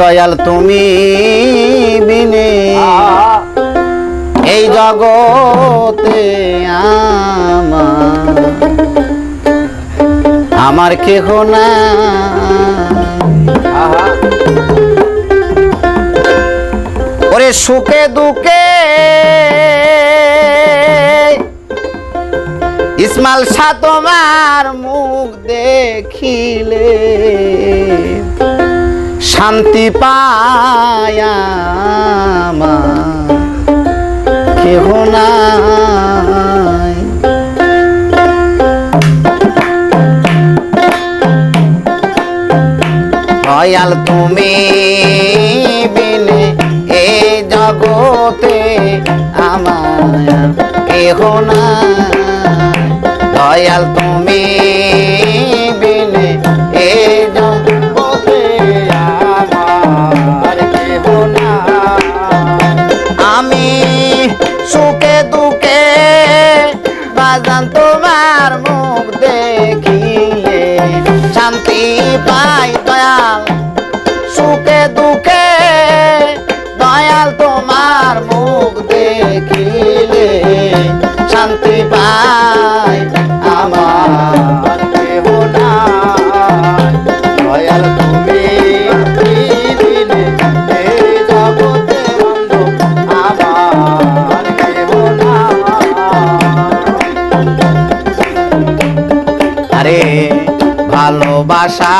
দয়াল তুমি বিনে এই জগতে আমার কেহ না ওরে সুখে দুঃখে ইসমাল শাহ তোমার মুখ দেখিলে। শান্তি পায়া কেহ নাই। দয়াল তুমি বিনে এ জগতে আমার কেহ নাই। দয়াল তুমি বিনে এ শান্তি পাই আমার কেহ নাই। তুমি ভালোবাসা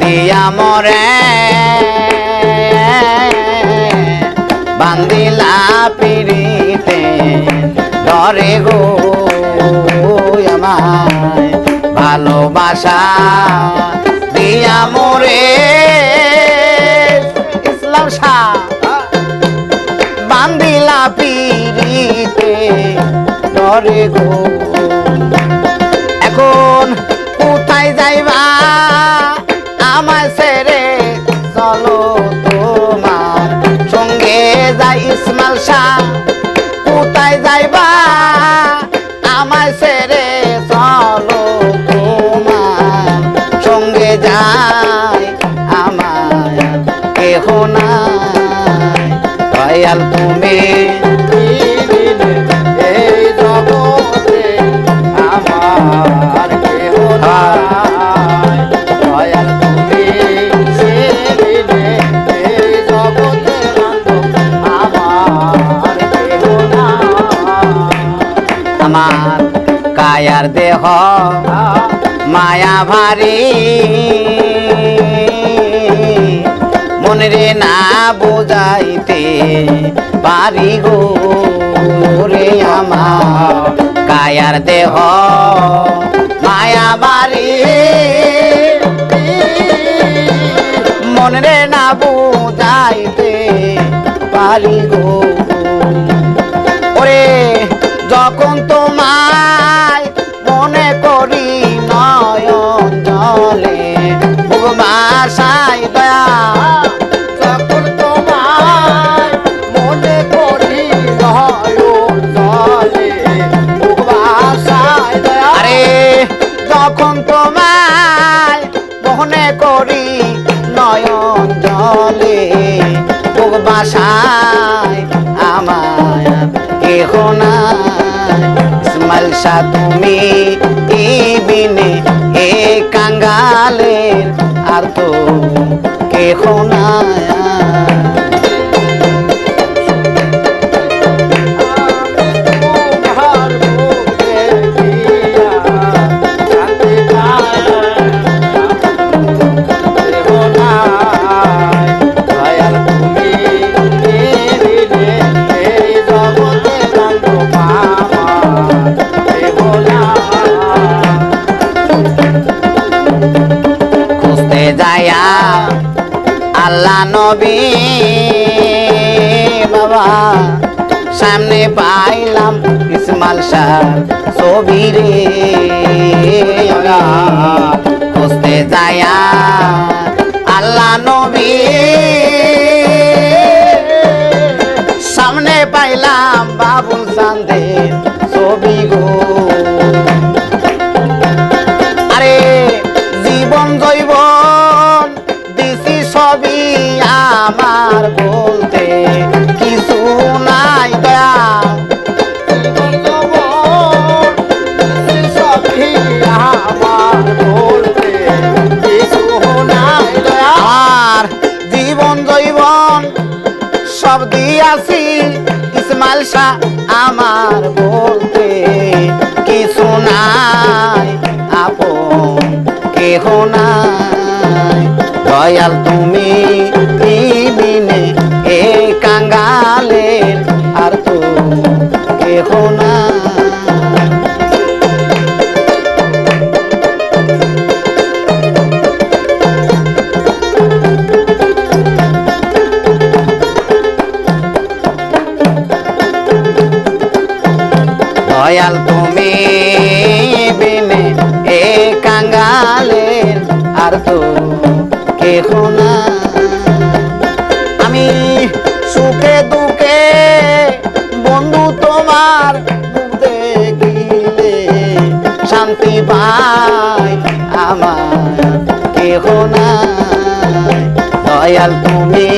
দিয়া মরে বান্দিলা পিড়িতে ডরে গো, আমায় ভালোবাসা দিয়া মরে। ইসলাম শাহ বান্দিলা পিড়িতে ডরে গো। এখন কোথায় যাইবা? আমায় ছেড়ে চলো তোমার সঙ্গে যাই ইসমাল শাহ কোথায় যাইবা? যাই আমায় কেহ নাই। দয়াল তুমি নাই। এই জগতে আমার কেহ নাই। আমার কায়ার দেহ মায়া ভারী। মনরে না বোঝাইতে পারি গো রে আমার। কায়ার দেহ মায়া বাড়ি মনরে না বোঝাইতে পারি গো করি নয়ন জলে। বাসায় আমায় কেহ না তুমি এবিনে এ কাঙ্গালের আর তো কেহ নাই। সামনে পাইলাম ইসমাল শাহ ছবি রে খুঁজতে যায়া আল্লাহ নবী। সামনে পাইলাম বাবুল চান্দের দয়াল তুমি বিনে কাঙ্গালের আর তো কেহ নাই কেহ না। আমি সুখে দুঃখে বন্ধু তোমার দেখিলে শান্তি পাই, আমার কেহ নাই। দয়াল তুমি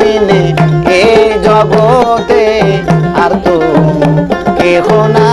বিনে এ জগতে আর তো কেহ না